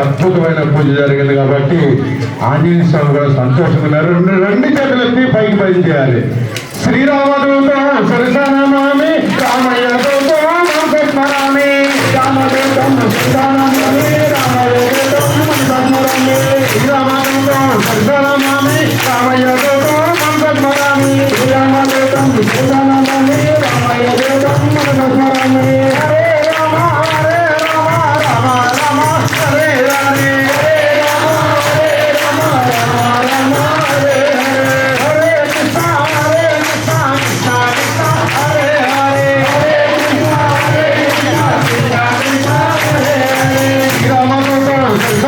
అద్భుతమైన పూజ జరిగింది కాబట్టి ఆంజనేయ స్వామి కూడా సంతోషంగా రెండు రెండు చేతులెత్తి పైకి పై చేయాలి. శ్రీరామదూత సరసనామామి రామయ్య దూత రామకృష్ణరామి రామదూతం సీతారామామి రామదూతం సన్మరామి శ్రీరామదూతం సరసనామామి రామయ్య దూత రామకృష్ణరామి శ్రీరామదూతం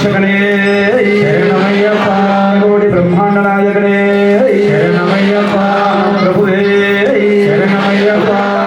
രക്ഷകനേ